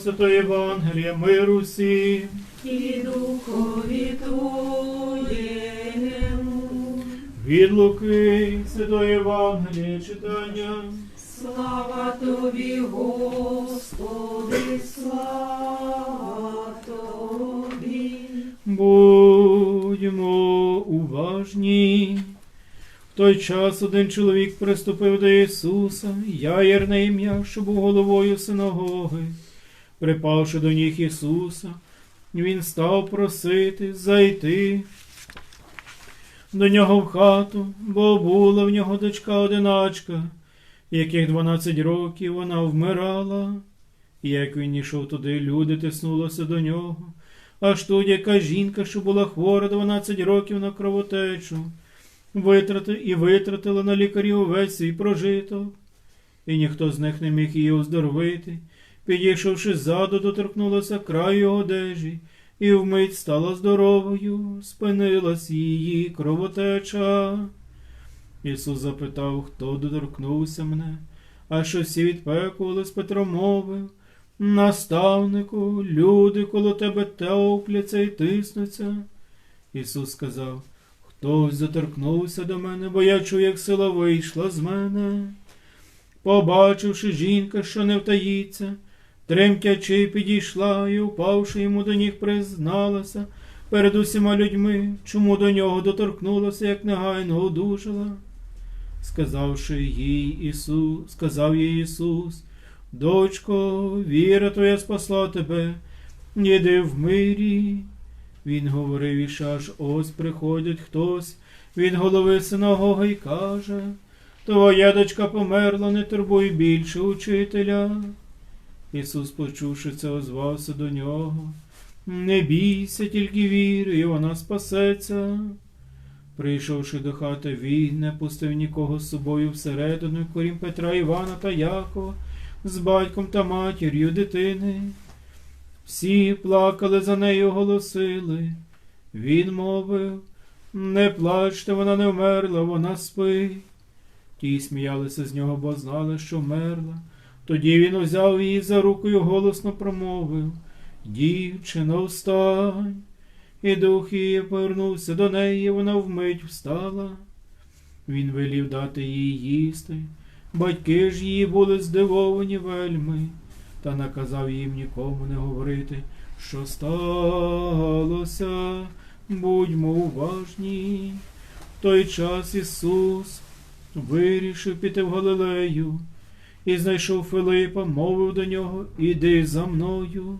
Святої Євангелія, миру всім. і духові Твоєму. Від Луки, Святої Євангелія, читання. Слава Тобі, Господи, слава Тобі. Будьмо уважні. В той час один чоловік приступив до Ісуса, яєр на ім'я, що був головою синагоги. Припавши до ніг Ісуса, він став просити зайти до нього в хату, бо була в нього дочка одиначка, яких 12 років вона вмирала. Як він йшов туди, люди тиснулися до нього. Аж тут яка жінка, що була хвора 12 років на кровотечу, витрати і витратила на лікарів увесь свій прожиток, і ніхто з них не міг її оздоровити. Підійшовши ззаду, доторкнулася краю одежі, і вмить стала здоровою, спинилась її кровотеча. Ісус запитав, хто доторкнувся мене, а що всі відпекувались, Петро мовив. Наставнику, люди коло тебе товпляться і тиснуться. Ісус сказав, хтось доторкнувся до мене, бо я чую, як сила вийшла з мене. Побачивши жінка, що не втаїться, тремтячи, підійшла і, упавши йому до ніг, призналася перед усіма людьми, чому до нього доторкнулася, як негайно одужала. Сказавши їй Ісус, сказав їй Ісус, Дочко, віра твоя спасла тебе, іди в мирі. Він говорив іще аж ось приходить хтось від голови синагоги й каже, Твоя дочка померла, не турбуй більше учителя. Ісус, почувши це, озвався до нього. Не бійся, тільки віри, і вона спасеться. Прийшовши до хати, він не пустив нікого з собою всередину, крім Петра, Івана та Якова з батьком та матір'ю дитини. Всі плакали за нею, голосили. Він мовив не плачте, вона не вмерла, вона спить. Ті сміялися з нього, бо знали, що вмерла. Тоді він узяв її за руку і голосно промовив Дівчино, встань. І дух її повернувся до неї, вона вмить встала. Він велів дати їй їсти. Батьки ж її були здивовані вельми, та наказав їм нікому не говорити, що сталося, будьмо уважні. В той час Ісус вирішив піти в Галилею і знайшов Филипа, мовив до нього Іди за мною.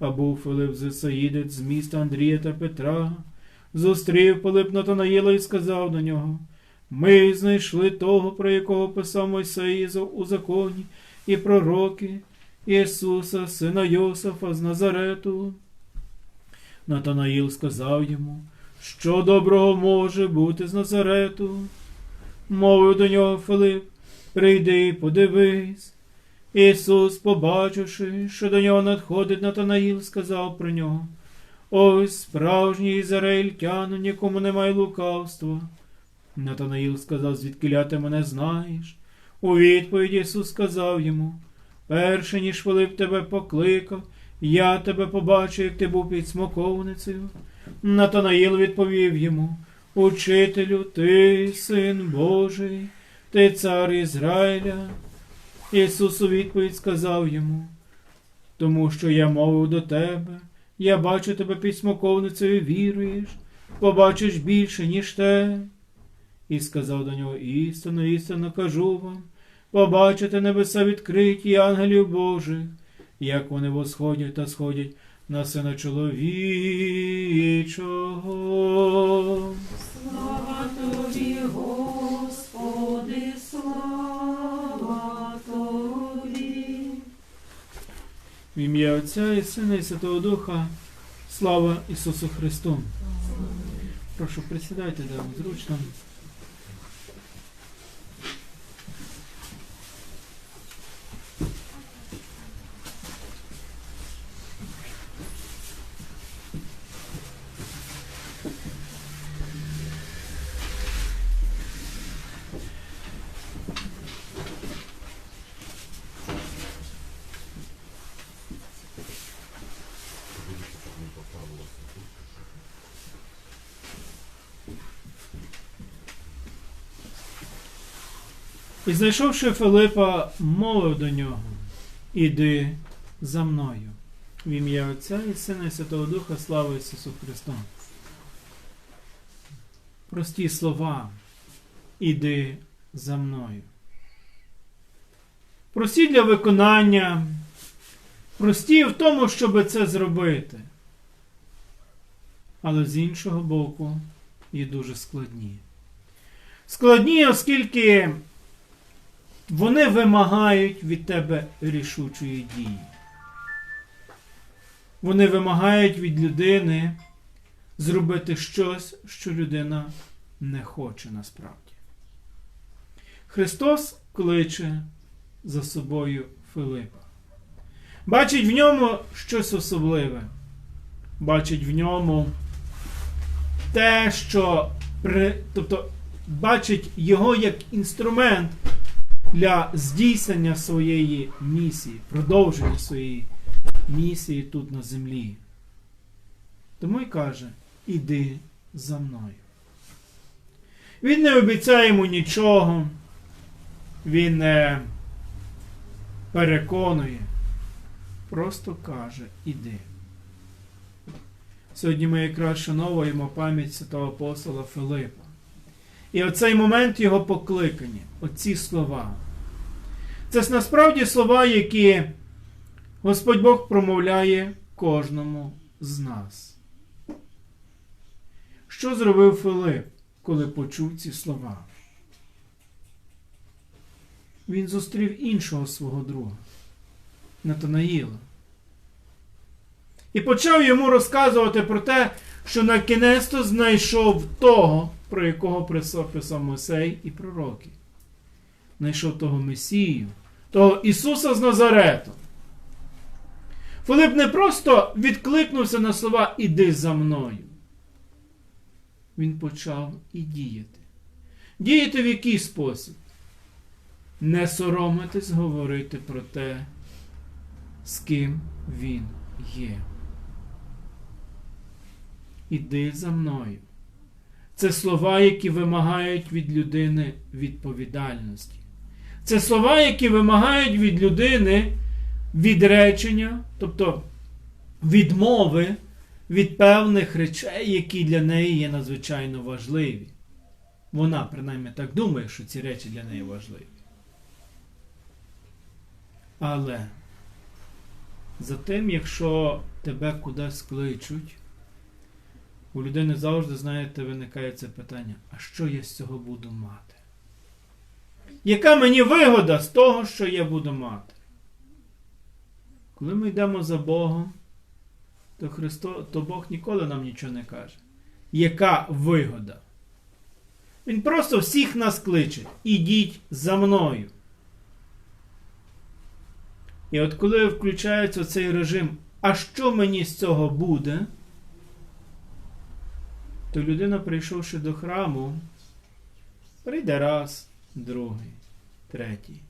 А був Филип Зесаїдець з міста Андрія та Петра, зустрів Пилип Натанаїла і сказав до нього ми знайшли того, про якого писав Мойсей у законі і пророки, Ісуса, сина Йосифа з Назарету. Натанаїл сказав йому, що доброго може бути з Назарету. Мовив до нього Филип, прийди подивись. Ісус, побачивши, що до нього надходить Натанаїл, сказав про нього. Ось справжній ізраїльтянин, нікому немає лукавства. Натанаїл сказав, звідкиля ти мене знаєш. У відповідь Ісус сказав йому, перше, ніж Филип тебе покликав, я тебе побачив, як ти був під смоковницею. Натанаїл відповів йому, Учителю, ти син Божий, ти цар Ізраїля. Ісус у відповідь сказав йому, тому що я мовив до тебе, я бачу тебе під смоковницею, віруєш, побачиш більше, ніж те. І сказав до нього істину, істинно кажу вам, побачите небеса відкриті ангелів Божих, як вони восходять та сходять на сина чоловічого. Слава В ім'я Отця і Сина і Святого Духа. Слава Ісусу Христу. Прошу присідайте, да, зручно. І знайшовши Филипа, мовив до нього: Іди за мною. В ім'я Отця і Сина і Святого Духа, слава Ісусу Христу. Прості слова. Іди за мною. Прості для виконання, прості в тому, щоб це зробити. Але з іншого боку, і дуже складні. Складні, оскільки вони вимагають від тебе рішучої дії. Вони вимагають від людини зробити щось, що людина не хоче насправді. Христос кличе за собою Филипа. Бачить в ньому щось особливе. Бачить в ньому те, що тобто бачить його як інструмент для здійснення своєї місії, продовження своєї місії тут на землі. Тому й каже: іди за мною. Він не обіцяє йому нічого, він не переконує, просто каже, іди. Сьогодні ми якраз шановуємо пам'ять святого апостола Филипа. І оцей момент його покликання, оці слова. Це насправді слова, які Господь Бог промовляє кожному з нас. Що зробив Филип, коли почув ці слова? Він зустрів іншого свого друга, Натанаїла. І почав йому розказувати про те, що на кінець знайшов того, про якого писав Мойсей і пророки. Знайшов того Месію, того Ісуса з Назарету. Филип не просто відкликнувся на слова Іди за мною. Він почав і діяти. Діяти в який спосіб? Не соромитись говорити про те, з ким він є. Іди за мною. Це слова, які вимагають від людини відповідальності. Це слова, які вимагають від людини відречення, тобто відмови від певних речей, які для неї є надзвичайно важливі. Вона, принаймні, так думає, що ці речі для неї важливі. Але затим, якщо тебе кудись кличуть, у людини завжди, знаєте, виникає це питання: а що я з цього буду мати? Яка мені вигода з того, що я буду мати? Коли ми йдемо за Богом, то, Христо, то Бог ніколи нам нічого не каже. Яка вигода? Він просто всіх нас кличе. Ідіть за мною. І от коли включається цей режим, а що мені з цього буде? То людина, прийшовши до храму, прийде раз, другий, третій.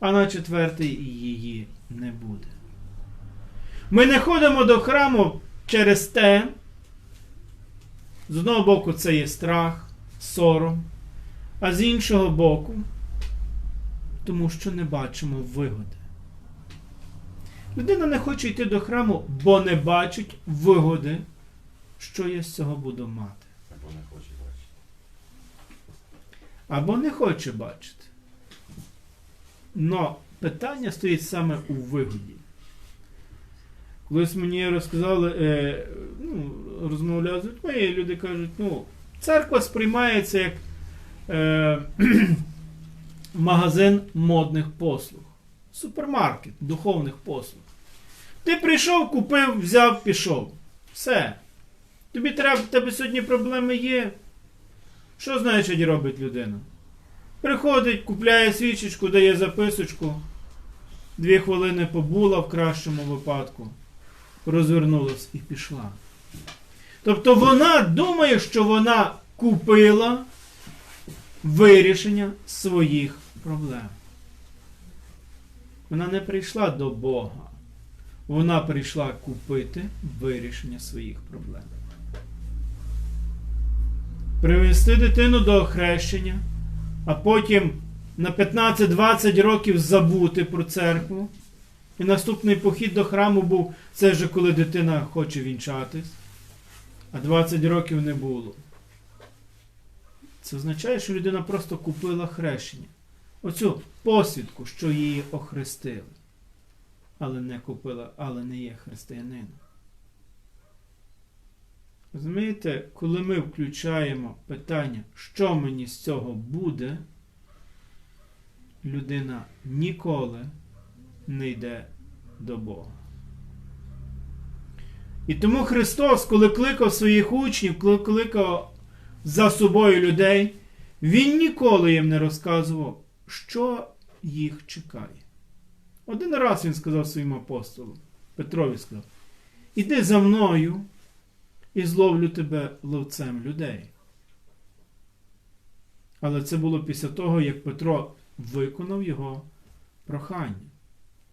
А на четвертий її не буде. Ми не ходимо до храму через те, з одного боку, це є страх, сором, а з іншого боку, тому що не бачимо вигоди. Людина не хоче йти до храму, бо не бачить вигоди, що я з цього буду мати. Або не хоче бачити. Або не хоче бачити. Но питання стоїть саме у вигоді. Колись мені розказали, е, ну, розмовляли з людьми, і люди кажуть, ну, церква сприймається як е, магазин модних послуг, супермаркет духовних послуг. Ти прийшов, купив, взяв, пішов. Все. Тобі треба, в тебе сьогодні проблеми є. Що значить робить людина? Приходить, купляє свічечку, дає записочку. Дві хвилини побула в кращому випадку, розвернулась і пішла. Тобто вона думає, що вона купила вирішення своїх проблем. Вона не прийшла до Бога. Вона прийшла купити вирішення своїх проблем. Привести дитину до охрещення а потім на 15-20 років забути про церкву. І наступний похід до храму був це вже коли дитина хоче вінчатись, а 20 років не було. Це означає, що людина просто купила хрещення. Оцю посвідку, що її охрестили. Але не купила, але не є християнином. Розумієте, коли ми включаємо питання, що мені з цього буде, людина ніколи не йде до Бога. І тому Христос, коли кликав своїх учнів, коли кликав за собою людей, Він ніколи їм не розказував, що їх чекає. Один раз він сказав своїм апостолам, Петрові сказав: Іди за мною і зловлю тебе ловцем людей. Але це було після того, як Петро виконав його прохання.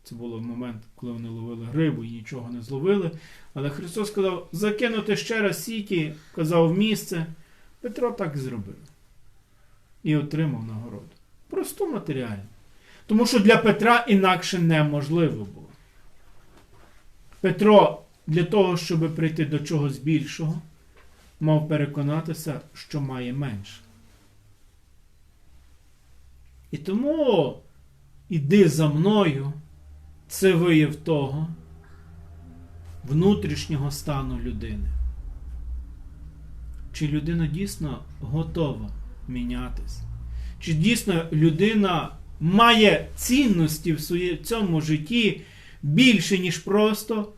Це було момент, коли вони ловили рибу і нічого не зловили. Але Христос сказав, закинути ще раз сіті, казав місце. Петро так і зробив. І отримав нагороду. Просто матеріально. Тому що для Петра інакше неможливо було. Петро для того, щоб прийти до чогось більшого, мав переконатися, що має менше. І тому іди за мною, це вияв того внутрішнього стану людини. Чи людина дійсно готова мінятися? Чи дійсно людина має цінності в цьому житті більше, ніж просто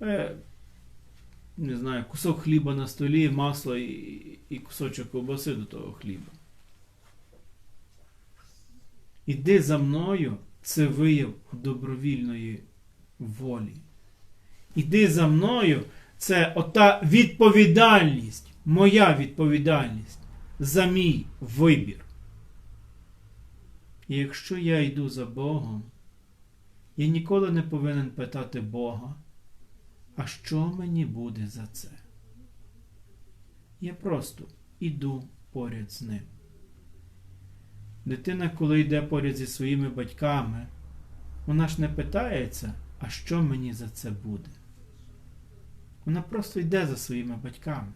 не знаю, кусок хліба на столі, масло і, і кусочок ковбаси до того хліба. Іди за мною це вияв добровільної волі. Іди за мною це ота відповідальність, моя відповідальність за мій вибір. І якщо я йду за Богом, я ніколи не повинен питати Бога, а що мені буде за це? Я просто іду поряд з ним. Дитина, коли йде поряд зі своїми батьками, вона ж не питається, а що мені за це буде? Вона просто йде за своїми батьками.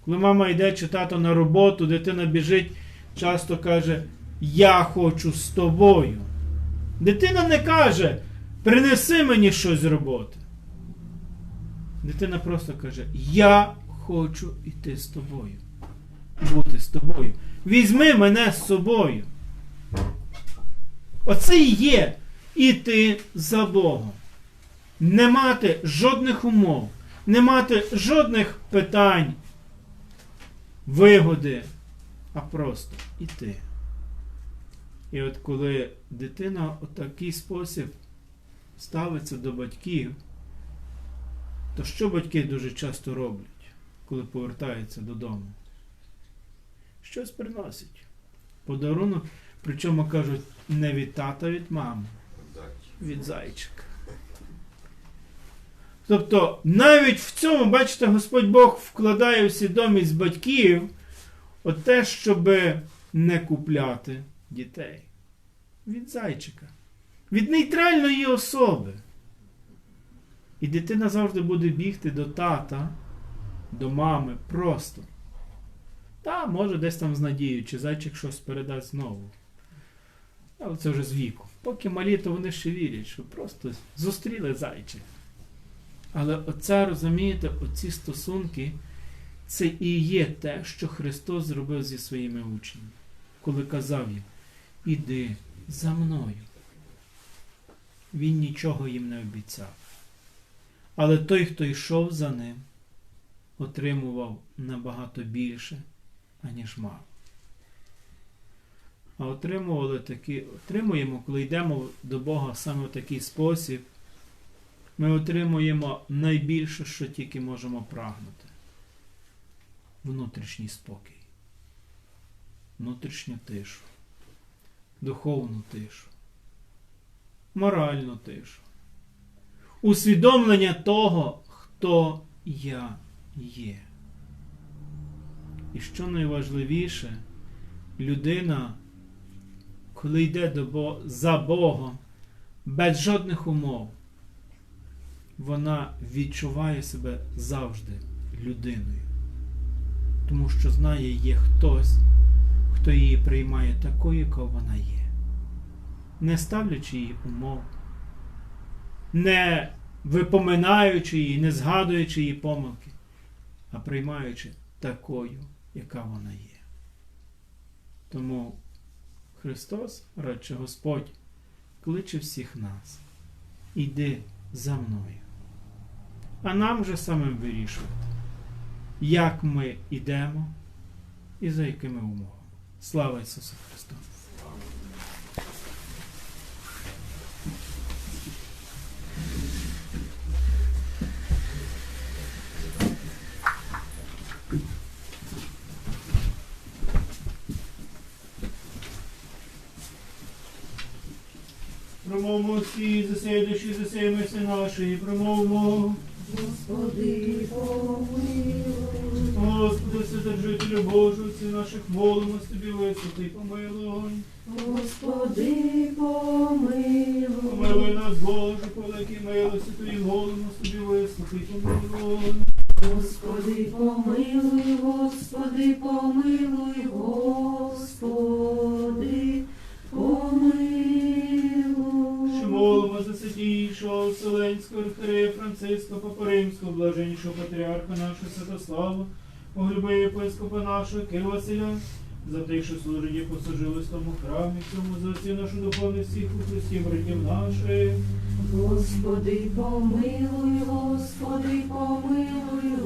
Коли мама йде чи тато на роботу, дитина біжить, часто каже, я хочу з тобою. Дитина не каже, принеси мені щось з роботи. Дитина просто каже, я хочу йти з тобою. Бути з тобою. Візьми мене з собою. Оце і є іти за Богом. Не мати жодних умов, не мати жодних питань, вигоди, а просто іти. І от коли дитина у такий спосіб ставиться до батьків, то що батьки дуже часто роблять, коли повертаються додому? Щось приносять. Подарунок, причому кажуть, не від тата, від мами, від зайчика. Тобто, навіть в цьому, бачите, Господь Бог вкладає в свідомість батьків от те, щоб не купляти дітей. Від зайчика. Від нейтральної особи. І дитина завжди буде бігти до тата, до мами просто. Та, може, десь там з надією, чи зайчик щось передасть знову. Але це вже з віку. Поки малі, то вони ще вірять, що просто зустріли зайчик. Але оце, розумієте, оці стосунки, це і є те, що Христос зробив зі своїми учнями, коли казав їм, іди за мною. Він нічого їм не обіцяв. Але той, хто йшов за ним, отримував набагато більше, аніж мав. А отримували такі, отримуємо, коли йдемо до Бога саме в такий спосіб, ми отримуємо найбільше, що тільки можемо прагнути. Внутрішній спокій, внутрішню тишу, духовну тишу, моральну тишу, усвідомлення того, хто я є. І що найважливіше, людина, коли йде до Бо... за Богом без жодних умов, вона відчуває себе завжди людиною. Тому що знає, є хтось, хто її приймає такою, яка вона є, не ставлячи їй умов, не випоминаючи її, не згадуючи її помилки, а приймаючи такою, яка вона є. Тому Христос, радше Господь, кличе всіх нас. Іди за мною. А нам же самим вирішувати, як ми йдемо і за якими умовами. Слава Ісусу Христу! Промовмо всі засідачі, засіємося наші, промовмо. Господи, помилуй. Господи, Вседержителю Божий, всі наших молимось тобі висоти, помилуй. Господи, помилуй. Помилуй нас, Боже, по великій милості Твої молимось тобі висоти, помилуй. Господи, помилуй, Господи, помилуй, Господи, Що молимо за Вселенського архиерея Франциска, Папа Римського, блаженнішого патріарха нашого Святослава, погреби єпископа нашого Кира Василя, за тих, що служить в тому храмі, цьому за всі нашу духовних всіх у Христі, братів наших. Господи, помилуй, Господи, помилуй,